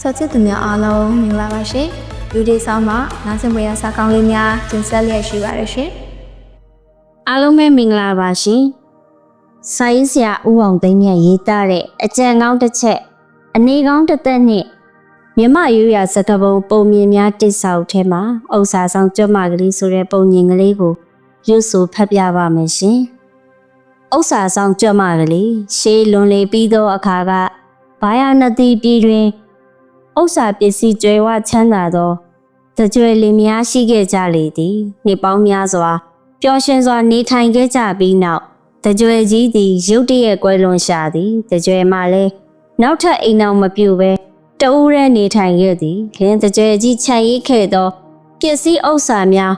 ဆောချစ်သူများအားလုံးမင်္ဂလာပါရှင်လူဒီဆောင်မှာနားဆင်ပွဲရစာကောင်းလေးများတင်ဆက်လျက်ရှိပါတယ်ရှင်အားလုံးပဲမင်္ဂလာပါရှင်။စာရေးဆရာဦးအောင်သိန်းမြတ်ရေးသားတဲ့အကြံကောင်းတစ်ချက်အနေကောင်းတစ်သက်နဲ့မြမရိုးရာစကားပုံပုံမြင်များတိဆောက်ထဲမှာဥစ္စာဆောင်ကြွမကလေးဆိုတဲ့ပုံမြင်ကလေးကိုရွတ်ဆိုဖတ်ပြပါမယ်ရှင်။ဥစ္စာဆောင်ကြွမကလေးရှေးလွန်လေပြီးသောအခါကဘာယာနတိပြည်တွင် ဥစ္စာပစ္စည်းကျွဲဝချမ်းသာသောတကြွယ်လင်များရှိခဲ့ကြလေသည်နှစ်ပေါင်းများစွာပျော်ရွှင်စွာနေထိုင်ခဲ့ကြပြီးနောက်တကြွယ်ကြီးသည်ရုတ်တရက်ကွဲလွန်ရှာသည်တကြွယ်မှလည်းနောက်ထပ်အိမ်အောင်မပြူပဲတဦးရဲနေထိုင်ခဲ့သည်လင်းတကြွယ်ကြီးခြံရိပ်ခဲ့သောပစ္စည်းဥစ္စာများ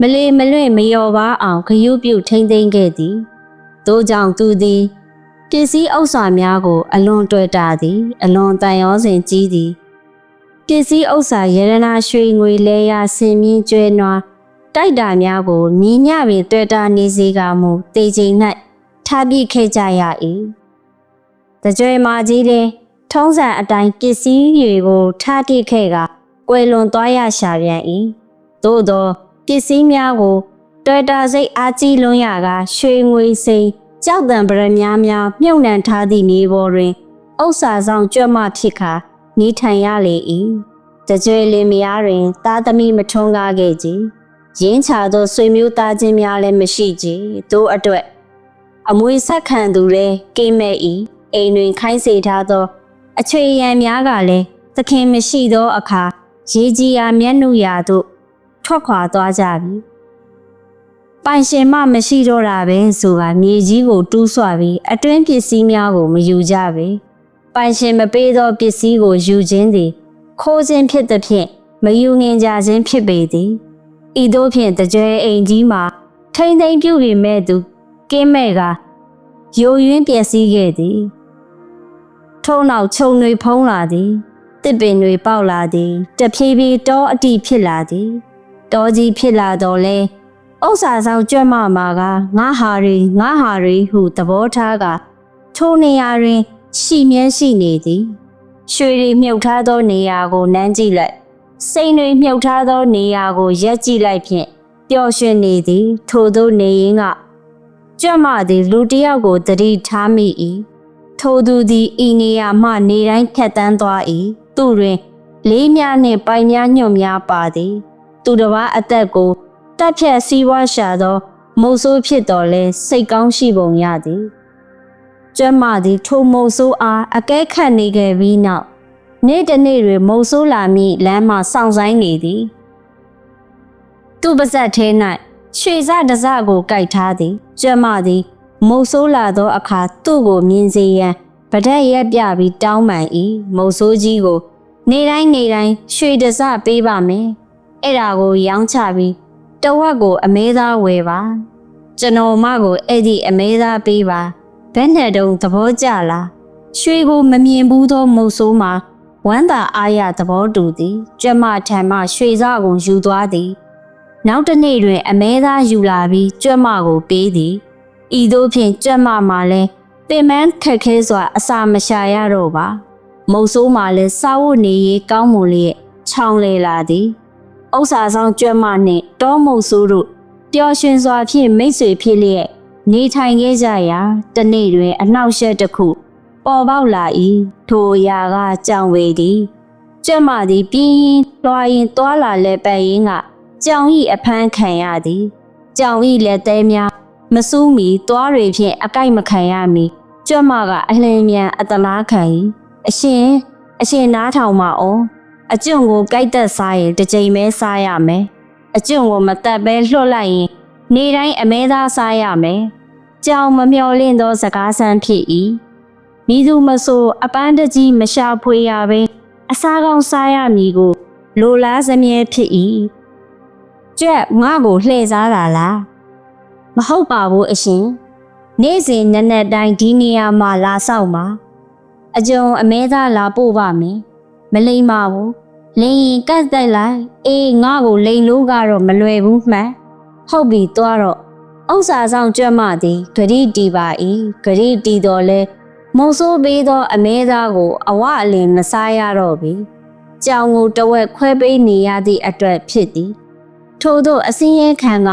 မလေမလွင့်မလျော်ပါအောင်ခရုပြုထိမ့်သိမ်းခဲ့သည်တို့ကြောင့်သူသည်ပစ္စည်းဥစ္စာများကို အလွန်တွေ့တာသည် အလွန်တန်ရောစဉ်ကြီးသည် ပစ္စည်းဥစ္စာရတနာရွှေငွေလဲရဆင်မြင့်ကျွဲနွားတိုက်တာများကိုမြင်ညပင်တွေ့တာနေစေကမူတေချိန်၌ထားပြခဲ့ကြရ၏တကြွေမာကြီးလည်းထုံးစံအတိုင်းပစ္စည်းတွေကိုထားတိခဲ့ကကွယ်လွန်သွားရရှာပြန်၏သို့သောပစ္စည်းများကိုတွေ့တာစိတ်အားကြီးလွန်းရကရွှေငွေစိမ်ကြောက်တံပရများများမြုပ်နှံထားသည့်နေပေါ်တွင်ဥစ္စာဆောင်ကြွတ်မှဖြစ်ခါ နေထိုင်ရလေ၏တကြွေလင်မယားတွင်သားသမီးမထွန်းကားခဲ့ကြ။ရင်းချသောဆွေမျိုးသားချင်းများလည်းမရှိကြ။တို့အတွက်အမွေဆက်ခံသူလည်းကိမဲ့ဤအိမ်တွင်ခိုင်းစေထားသော အချွေရန်များကလည်းသခင်မရှိသောအခါရေကြီးရာမျက်နှုရာသို့ထွက်ခွာသွားကြပြီ။ပိုင်ရှင်မမရှိတော့တာပဲဆိုတာမြေကြီးကို တူးဆွပြီးအတွင်းပစ္စည်းများကိုမယူကြပဲ။ ပိုင်ရှင်မပေးသောပစ္စည်းကိုယူခြင်းသည် ခိုးခြင်းဖြစ်သဖြင့်မယူငင်ကြခြင်းဖြစ်ပေသည်။ဤသို့ဖြင့်တကြွဲအိမ်ကြီးမှာထိမ့်သိမ့်ပြုတ်ပြီးမဲ့သူကင်းမဲ့ကယိုယွင်းပျက်စီးခဲ့သည်ထုံနောက်ခြုံတွေဖုံးလာသည်တစ်ပင်တွေပေါက်လာသည်တဖြည်းဖြည်းတောအတိဖြစ်လာသည်တောကြီးဖြစ်လာတော့လဲဥစ္စာဆောင်ကြွတ်မမာကငါဟာရီငါဟာရီဟုသဘောထားကထိုနေရာတွင် ရှိမြဲရှိနေသည်ရွှေတွေမြုပ်ထားသောနေရာကိုနမ်းကြည့်လိုက်စိန်တွေမြုပ်ထားသောနေရာကိုရက်ကြည့်လိုက်ဖြင့်ပျော်ရွှင်နေသည် ထိုသို့နေရင်ကကြွတ်မသည်လူတစ်ယောက်ကိုတတိထားမိ၏ထိုသူသည်ဤနေရာမှနေတိုင်းဖြတ်တန်းသွား၏သူတွင် လေးများနှင့်ပိုင်များညွန့်များပါသည် သူတစ်ပါးအသက်ကိုတက်ဖြတ်စီးပွားရှာသောမုတ်ဆိုးဖြစ်တော်လဲစိတ်ကောင်းရှိပုံရသည် ကျမသည်ထိုမုတ်ဆိုးအားအကဲခတ်နေခဲ့ပြီးနောက်နေ့တစ်နေ့တွင်မုံဆိုးလာမိလမ်းမှစောင့်ဆိုင်နေသည်သူ့ပါဇက်ထဲ၌ရွှေစတစကိုကြိုက်ထားသည် ကျမသည်မုံဆိုးလာသောအခါသူ့ကိုမြင်စေရန်ဗဒက်ရက်ပြပြီးတောင်းပန်၏မုံဆိုးကြီးကို နေတိုင်းနေတိုင်းရွှေတစပေးပါမယ်အဲ့ဒါကိုရောင်းချပြီးတဝက်ကို အမဲသားဝယ်ပါကျွန်တော်မကိုအဲ့ဒီအမဲသားပေးပါ ဘယ်နဲ့တုံးသဘောကျလားရွှေကိုမမြင်ဘူးသောမုံဆိုးမှာဝမ်းသာအားရသဘောတူသည် ကျမထံမှရွှေစားကုန်ယူသွားသည် နောက်တစ်နေ့တွင် အမဲသားယူလာပြီးကျမကိုပေးသည်ဤသို့ဖြင့်ကျမမှလည်းပင်မခက်ခဲစွာ အစာမရှာရတော့ပါ မုတ်ဆိုးမှလည်းစားဝတ်နေရေးကောင်းမွန်လျက်ချောင်းလေလာသည်ဥစ္စာဆောင်ကျမနှင့်တောမုတ်ဆိုးတို့ပျော်ရွှင်စွာဖြင့်မိတ်ဆွေဖြစ်လျက် နေထိုင်ခဲ့ကြရာတနေ့တွင် အနှောက်အယှက်တစ်ခု ပေါ်ပေါက်လာ၏ထိုအရာကကြောင်ဝေသည်ကျက်မသည်ပြင်းရင်လွှာရင်တွာလာလဲပတ်ရင်းကကြောင်ဤအဖမ်းခံရသည်ကြောင်ဤလက်သေးများမစူးမီတွားတွေဖြင့်အကိုက်မခံရမီကျက်မကအလင်းမြန်အတလားခံ၏အရှင်အရှင်နားထောင်ပါအောင်အကျွန့်ကိုကြိုက်သက်စားရင်တစ်ချိန်ပဲစားရမယ်အကျွန့်ကိုမတက်ပဲလွှတ်လိုက်ရင် နေတိုင်းအမဲသားစားရမယ်ကြောင်မမျော်လင့်သောစကားဆန်းဖြစ်၏မိသူမဆိုအပန်းတကြီးမရှာဖွေရပဲအစားကောင်းစားရမည်ကို လိုလားစမြဲဖြစ်၏ကြက်ငါ့ကိုလှည့်စားတာလားမဟုတ်ပါဘူးအရှင်နေ့စဉ်နက်နက်တိုင်းဒီနေရာမှာလာဆောင်ပါအကြုံအမဲသားလာပို့ပါမယ်မလိမ့်ပါဘူးလိန်ရင်ကတ်တိုက်လိုက်အေးငါ့ကိုလိန်လို့ကတော့မလွယ်ဘူးမှန် ဟုတ်ပြီသွားတော့ဥစ္စာဆောင်ကြွတ်မသည်ဂရိတီပါ၏ဂရိတီတော်လဲမုံဆိုးပေးသော အမဲသားကို အဝအလင်မစားရတော့ပြီကြောင်ကိုတဝက်ခွဲပေးနေရသည့်အတွက်ဖြစ်သည် ထို့သောအစင်းရဲခံက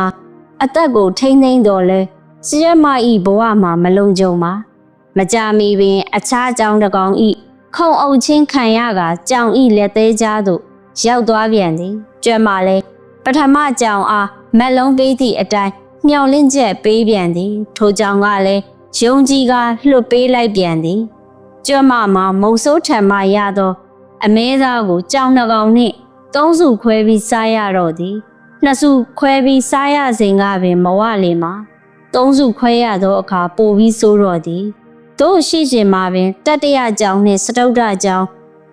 အသက်ကိုထိမ့်သိမ့်တော်လဲစရမဤဘဝမှာမလုံခြုံပါမကြမီပင် အခြားကြောင်တစ်ကောင်ဤခုံအုပ်ချင်းခံရကကြောင်ဤလက်သေးကြားသို့ရောက်သွားပြန်သည်ကြွက်မှလည်းပထမကြောင်အား မက်လုံးပေးသည့်အတိုင်းမျော်လင့်ချက်ပေးပြန်သည် ထိုကြောင်ကလည်းယုံကြည်ကလွတ်ပေးလိုက်ပြန်သည်ကြွက်မမှာမုံဆိုးထံမှရသော အမဲသားကိုကြောင်နှကောင်နှင့်သုံးစုခွဲပြီးစားရတော့သည်နှစ်စုခွဲပြီးစားရစဉ်ကပင်မဝလေမှာသုံးစုခွဲရသောအခါပိုပြီးဆိုးတော့သည်တို့ရှိရှင်မှာပင်တတ္တရကြောင်နှင့်စတုဒ္ဒကြောင်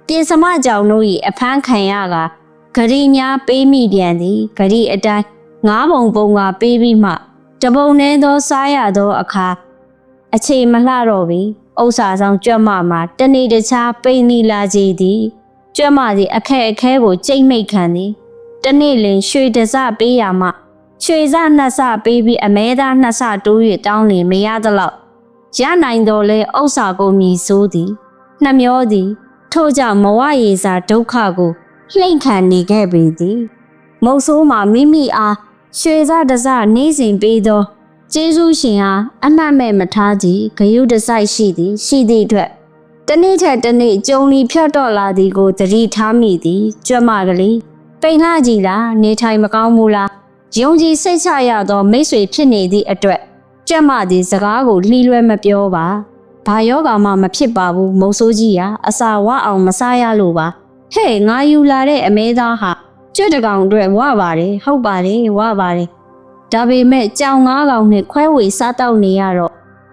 ပြင်စမကြောင်တို့၏အဖမ်းခံရကဂရီများပေးမိပြန်သည်ဂရီအတိုင်း ငါးပုံပုံကပေးပြီးမှတပုံနှဲသောစားရသောအခါအခြေမလှတော့ပြီဥစ္စာဆောင်ကြွတ်မမှာတနေ့တခြားပိန်နီလာကြည်သည်ကြွတ်မသည်အခက်အခဲကိုကြိတ်မိတ်ခံသည်တနေ့လင်ရွှေတစပေးရမှရွှေစနှစ်စပေးပြီးအမဲသားနှစ်စတိုး၍တောင်းလင်မရသလောက်ရနိုင်တော်လဲဥစ္စာကိုမြည်ဆိုးသည်နှမျောသည် ထို့ကြောင့်မဝရေစာဒုက္ခကိုလှိမ့်ခံနေခဲ့ပေသည်မုတ်ဆိုးမှာမိမိအား ရွှေစတစနေစဉ်ပေးသောကျေးဇူးရှင်အားအမှတ်မဲ့မထားကြည်ဂယုတစိုက်ရှိသည်ရှိသည့်အတွက်တနေ့ထက်တနေ့ကြုံလီဖြတ်တော့လာသည်ကိုသတိထားမိသည်ကြွတ်မကလေးပိန်လာကြည်လားနေထိုင်မကောင်းဘူးလားယုံကြည်စိတ်ချရသောမိတ်ဆွေဖြစ်နေသည့်အတွက်ကြက်မသည်စကားကိုလှီးလွဲမပြောပါဘာယောဂါမှမဖြစ်ပါဘူးမုံဆိုးကြီးရာအစာဝအောင်မစားရလို့ပါဟဲ့ငါယူလာတဲ့အမဲသားဟာ ကျွတ်တကောင်အတွက်ဝပါတယ်ဟုတ်ပါတယ်ဝပါတယ်ဒါပေမဲ့ကြောင်ငါးကောင်နဲ့ခွဲဝေစားတောက်နေရတော့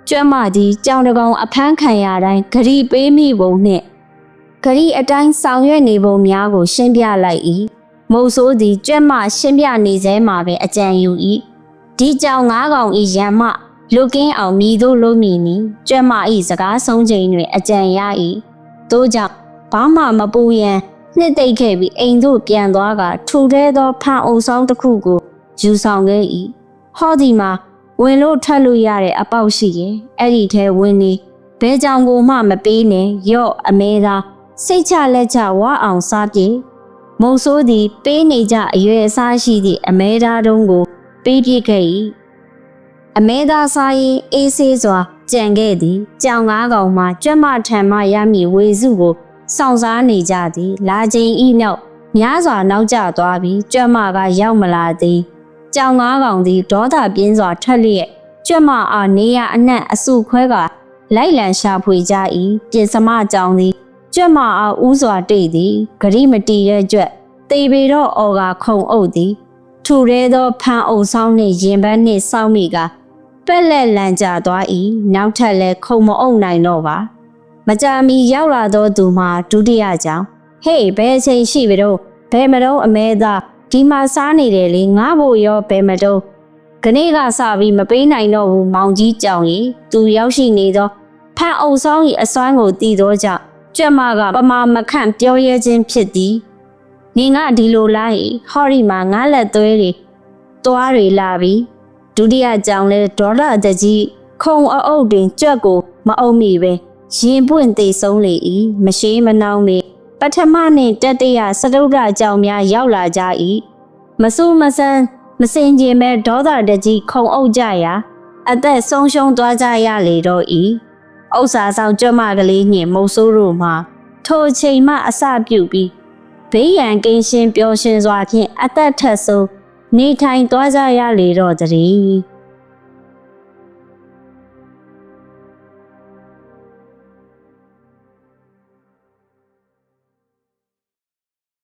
ကျွတ်မကြီးကြောင်တကောင်အဖမ်းခံရတိုင်းဂရီပေးမိပုံနဲ့ဂရီအတိုင်းဆောင်ရွက်နေပုံများကို ရှင်းပြလိုက်၏မုံဆိုးသည်ကျွတ်မရှင်းပြနေစဲမှာပဲအကြံယူ၏ဒီကြောင်ငါးကောင်ဤရံမလူကင်းအောင်မြည်သို့လုံးမည်နီကျွတ်မဤစကားဆုံးချိန်တွင်အကြံရ၏သို့ကြောင့်ဘာမှမပူရန် နှစ်သိမ့်ခဲ့ပြီးအိမ်သို့ပြန်သွားကထူထဲသောဖန်အုပ်ဆောင်တစ်ခုကိုယူဆောင်ခဲ့၏ဟောဒီမှာဝင်လို့ထက်လို့ရတဲ့အပေါက်ရှိရင်အဲ့ဒီထဲဝင်နေဘဲကြောင်ကိုမှမပေးနဲ့ရော့အမဲသာစိတ်ချလက်ချဝအောင်စားပြေမုံဆိုးသည်ပေးနေကြအရွယ်အစားရှိသည့်အမဲသားတုံးကို ပေးပြခဲ့၏အမဲသားစားရင်အေးဆေးစွာကြံခဲ့သည်ကြောင်ငါးကောင်မှကြွက်မထံမှရမည်ဝေစုကို စောင့်စားနေကြသည်လာချိန်ဤမြောက်များစွာနောက်ကျသွားပြီးကြွက်မကရောက်မလာသည်ကြောင်ငါးကောင်သည်ဒေါသပြင်းစွာထွက်လျက်ကြွက်မအားနေရအနှံ့အစုခွဲကလိုက်လံရှာဖွေကြ၏ပြင်စမကြောင်သည်ကြွက်မအားဥစွာတိတ်သည်ဂရိမတီရဲ့ကြွက်တေပေတော့အော်ကခုံအုပ်သည်ထူရဲသောဖန်အုပ်ဆောင်နှင့်ရင်ပန်းနှင့်စောင့်မိကပက်လက်လန်ကြသွား၏နောက်ထပ်လည်းခုံမအုပ်နိုင်တော့ပါ မကြာမီရောက်လာသောသူမှာဒုတိယကြောင်ဟေးဘယ်အချိန်ရှိပြီတော့ဘယ်မတော့အမဲသားဒီမှာစားနေတယ်လေငါ့ဘို့ရောဘယ်မတော့ခနေ့ကစပြီးမပေးနိုင်တော့ဘူးမောင်ကြီးကြောင်ကြီးသူရောက်ရှိနေသောဖန်အုပ်ဆောင်၏အစွမ်းကိုတည်သောကြောင့်ကြွက်မကပမာမခန့်ပြောရဲခြင်းဖြစ်သည်နင်ကဒီလိုလိုက်ဟော်ရီမှာငါလက်သွဲတွေသွားတွေလာပြီးဒုတိယကြောင်လဲဒေါ်လာတကြီးခုံအုပ်တွင်ကြွက်ကိုမအုံမိပဲ ရင်ပွင့်သေးဆုံးလေ၏မရှိမနှောင်းမေပထမနှင့်တတိယစတုဒ္ဒကြောင်များရောက်လာကြ၏မဆူမဆန်းမစင်ကြင်မဲ့ဒေါသတကြီးခုံအုပ်ကြရာအသက်ဆုံးရှုံးသွားကြရလေတော့၏ဥစ္စာဆောင်ကြွမကလေးနှင့်မုတ်ဆိုးတို့မှထိုအချိန်မှအစပြုပြီးဘေးရန်ကင်းရှင်းပျော်ရွှင်စွာဖြင့်အသက်ထက်ဆုံးနေထိုင်သွားကြရလေတော့တည်း